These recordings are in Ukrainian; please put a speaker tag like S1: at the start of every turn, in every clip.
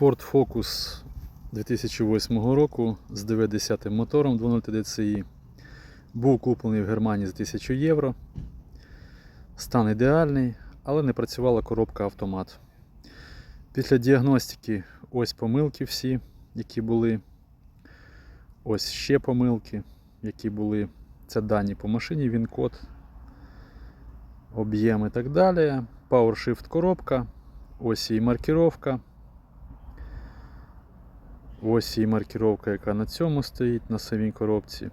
S1: Ford Focus 2008 року з 90 мотором 2.0 TDCi. Був куплений в Германії за 1000 євро. Стан ідеальний, але не працювала коробка автомат. Після діагностики ось помилки всі, які були. Ось ще помилки, які були. Це дані по машині, він код, об'єм і так далі. PowerShift коробка. Ось її маркіровка. Ось її маркіровка, яка на цьому стоїть, на самій коробці.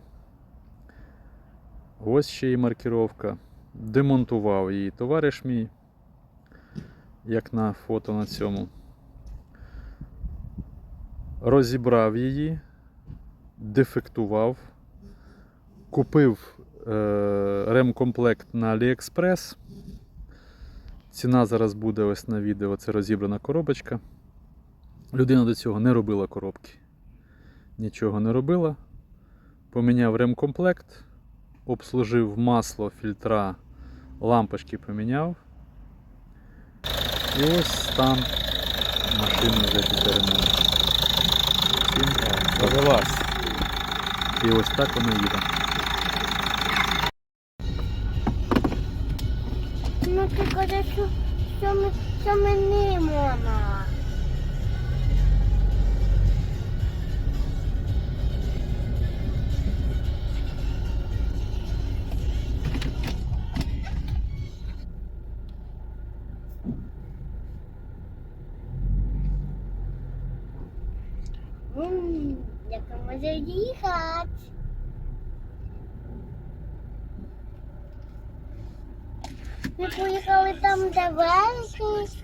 S1: Ось ще її маркіровка. Демонтував її товариш мій, як на фото на цьому. Розібрав її, дефектував, купив е, ремкомплект на AliExpress. Ціна зараз буде ось на відео, це розібрана коробочка. Людина до цього не робила коробки. Нічого не робила. Поміняв ремкомплект, обслужив масло, фільтра, лампочки поміняв. І ось стан машини вже після ремонту.
S2: Завелась.
S1: І ось так воно їде.
S3: Ну ти кажеш, що, що, ми, що мені можна. М, Як може їхати? Ми поїхали там, де великий.